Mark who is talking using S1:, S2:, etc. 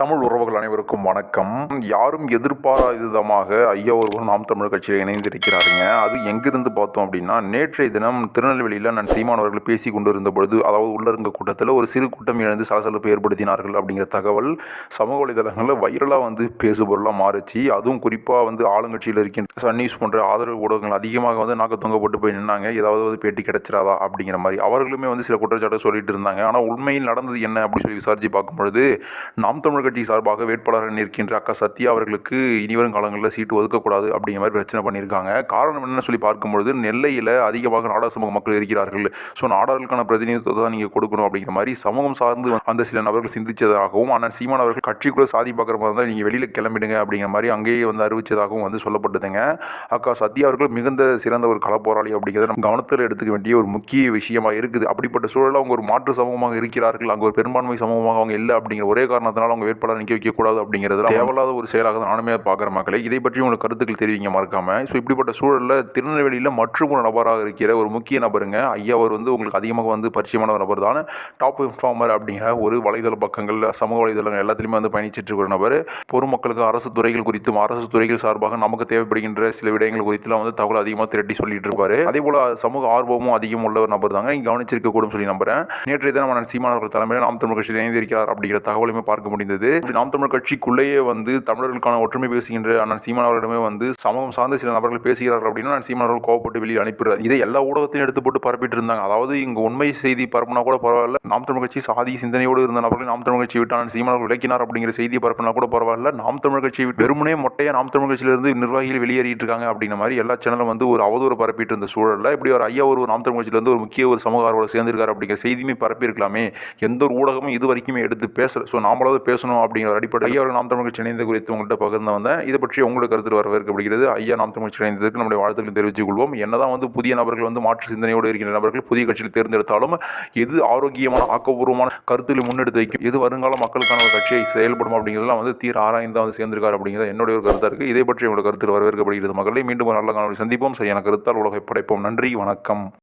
S1: தமிழ் உறவுகள் அனைவருக்கும் வணக்கம். யாரும் எதிர்பாராத விதமாக ஐயா ஒருவர் நாம் தமிழர் கட்சியில் இணைந்திருக்கிறாருங்க. அது எங்கிருந்து பார்த்தோம் அப்படின்னா நேற்றைய தினம் திருநெல்வேலியில் நான் சீமான் அவர்கள் பேசி கொண்டு இருந்த பொழுது அதாவது உள்ளரங்க கூட்டத்தில் ஒரு சிறு கூட்டம் இழந்து சலசலப்பு ஏற்படுத்தினார்கள் அப்படிங்கிற தகவல் சமூக வலைதளங்களில் வைரலாக வந்து பேசுபொருளாக மாறுச்சு. அதுவும் குறிப்பாக வந்து ஆளுங்கட்சியில் இருக்கின்ற சன் நியூஸ் போன்ற ஆதரவு ஊடகங்கள் அதிகமாக வந்து நாக்க தொங்க போட்டு போய் நின்னாங்க. ஏதாவது வந்து பேட்டி கிடைச்சிடாதா அப்படிங்கிற மாதிரி அவர்களுமே வந்து சில குற்றச்சாட்டை சொல்லிட்டு இருந்தாங்க. ஆனால் உண்மையில் நடந்தது என்ன அப்படின்னு சொல்லி விசாரித்து பார்க்கும்பொழுது நாம் தமிழ் கட்சி சார்பாக வேட்பாளராக நிற்கின்ற அக்கா சத்யா அவர்களுக்கு இனிவரும் காலங்களில் சீட்டு ஒதுக்கக்கூடாது அப்படிங்கிற மாதிரி பிரச்சனை பண்ணியிருக்காங்க. காரணம் என்னன்னு சொல்லி பார்க்கும்பொழுது நெல்லையில் அதிகமாக நாடார் சமூக மக்கள் இருக்கிறார்கள். ஸோ நாடார்களுக்கான பிரதிநிதித்துவத்தை தான் நீங்கள் கொடுக்கணும் அப்படிங்கிற மாதிரி சமூகம் சார்ந்து அந்த சில நபர்கள் சிந்தித்ததாகவும் ஆனால் சீமான் அவர்கள் கட்சிக்குள்ளே சாதி பார்க்குற மாதிரி தான் நீங்கள் வெளியில் கிளம்பிடுங்க அப்படிங்கிற மாதிரி அங்கேயே வந்து அறிவித்ததாகவும் வந்து சொல்லப்பட்டதுங்க. அக்கா சத்யா அவர்கள் மிகுந்த சிறந்த ஒரு களப்போராளி அப்படிங்கிறத நம்ம கவனத்தில் எடுத்துக்க வேண்டிய ஒரு முக்கிய விஷயமா இருக்குது. அப்படிப்பட்ட சூழலில் அவங்க ஒரு மாற்று சமூகமாக இருக்கிறார்கள். அங்கே ஒரு பெரும்பான்மை சமூகமாக அவங்க இல்லை அப்படிங்கிற ஒரே காரணத்தினால அவங்க வேட்பாளர் நிற்க வைக்கக்கூடாது அப்படிங்கிறது தேவையில்லாத ஒரு செயலாக தான் நானுமே பார்க்குற மக்களை. இதை பற்றி உங்களுக்கு கருத்துக்கள் தெரிவிங்க மறக்காம. ஸோ இப்படிப்பட்ட சூழலில் திருநெல்வேலியில் மற்றும் ஒரு நபராக இருக்கிற ஒரு முக்கிய நபருங்க. ஐயா அவர் வந்து உங்களுக்கு அதிகமாக வந்து பரிச்சயமான ஒரு நபர் தான். டாப் இன்ஃபார்மர் அப்படிங்கிற ஒரு வலைதள பக்கங்கள் சமூக வலைதளங்கள் எல்லாத்துலேயுமே வந்து பயணிச்சிட்டு இருக்கிற நபர். பொதுமக்களுக்கு அரசு துறைகள் குறித்தும் அரசு துறைகள் சார்பாக நமக்கு தேவைப்படுகின்ற சில விடயங்கள் குறித்துலாம் வந்து தகவல் அதிகமாக திரட்டி சொல்லிட்டு இருப்பாரு. அதே போல சமூக ஆர்வமும் அதிகம் உள்ள ஒரு நபர் தாங்க. இங்கே கவனிச்சிருக்கக்கூடும் சொல்லி நம்புறேன். நேற்றைய தினம் அண்ணன் சீமான் அவர்கள் தலைமையில் நாம் தமிழ் கட்சியில் இணைந்திருக்கிறார் அப்படிங்கிற தகவலுமே பார்க்க முடிந்தது. இப்படி நாம் தமிழ் கட்சிக்குள்ளேயே வந்து தமிழர்களுக்கான ஒற்றுமை பேசுகின்ற அண்ணன் சீமான் அவர்களிடமே வந்து சமூகம் சார்ந்த சில நபர்கள் பேசுகிறார்கள் அப்படின்னா நான் சீமான் அவர்கள் கோவப்பட்டு வெளியில் அனுப்பிடுறார். இதை எல்லா ஊடகத்தையும் எடுத்து போட்டு பரப்பிட்டு இருந்தாங்க. அதாவது இங்கே உண்மை செய்தி பரப்புனா கூட பரவாயில்ல. நாம் தமிழ் கட்சி சாதி சிந்தனையோடு இருந்த நபர்கள் நாம் தமிழ் கட்சி விட்டு அண்ணன் சீமான் விளக்கினார் அப்படிங்கிற செய்தி பரப்புனா கூட பரவாயில்ல. நாம் தமிழ் கட்சி வெறுமனே மொட்டையா நாம் தமிழ் கட்சியிலிருந்து நிர்வாகிகள் வெளியேறிட்டு இருக்காங்க அப்படிங்கிற மாதிரி எல்லா சேனலும் வந்து ஒரு அவதூறு பரப்பிட்டு இருந்த சூழல்ல இப்படி ஒரு ஐயா ஒரு நாம் தமிழ் கட்சியிலிருந்து ஒரு முக்கிய ஒரு சமூக ஆர்வலர் சேர்ந்திருக்காரு அப்படிங்கிற செய்தியுமே பரப்பி இருக்கலாமே எந்த ஒரு ஊடகமும் இது வரைக்குமே எடுத்து பேசல. ஸோ நாமளாவது பேசணும் அப்படிங்கிற அடிப்படை ஐயா அவர்கள் நாம் தமிழ் கட்சி இணைந்தது குறித்து உங்கள்கிட்ட பகிர்ந்து வந்தேன். இதை பற்றி உங்களோட கருத்து வரவேற்கப்படுகிறது. ஐயா நாம் தமிழ் கட்சி இணைந்ததுக்கு நம்முடைய வாழ்த்துக்களை தெரிவித்துக் கொள்வோம். என்னதான் வந்து புதிய நபர்கள் வந்து மாற்று சிந்தனையோடு இருக்கின்ற நபர்கள் புதிய கட்சியில் தேர்ந்தெடுத்தாலும் எது ஆரோக்கியமான ஆக்கப்பூர்வமான கருத்தில் முன்னெடுத்து வைக்கும் எது வருங்கால மக்களுக்கான ஒரு கட்சியை செயல்படும் அப்படிங்கிறதெல்லாம் வந்து தீர ஆராய்ந்து வந்து சேர்ந்திருக்காரு அப்படிங்கிறது என்னுடைய ஒரு கருத்தாக இருக்குது இதை பற்றி உங்களோட கருத்து வரவேற்கப்படுகிறது மக்களை மீண்டும் நல்ல காணொலி சந்திப்போம். சரியான கருத்தால் உலகை படைப்போம். நன்றி. வணக்கம்.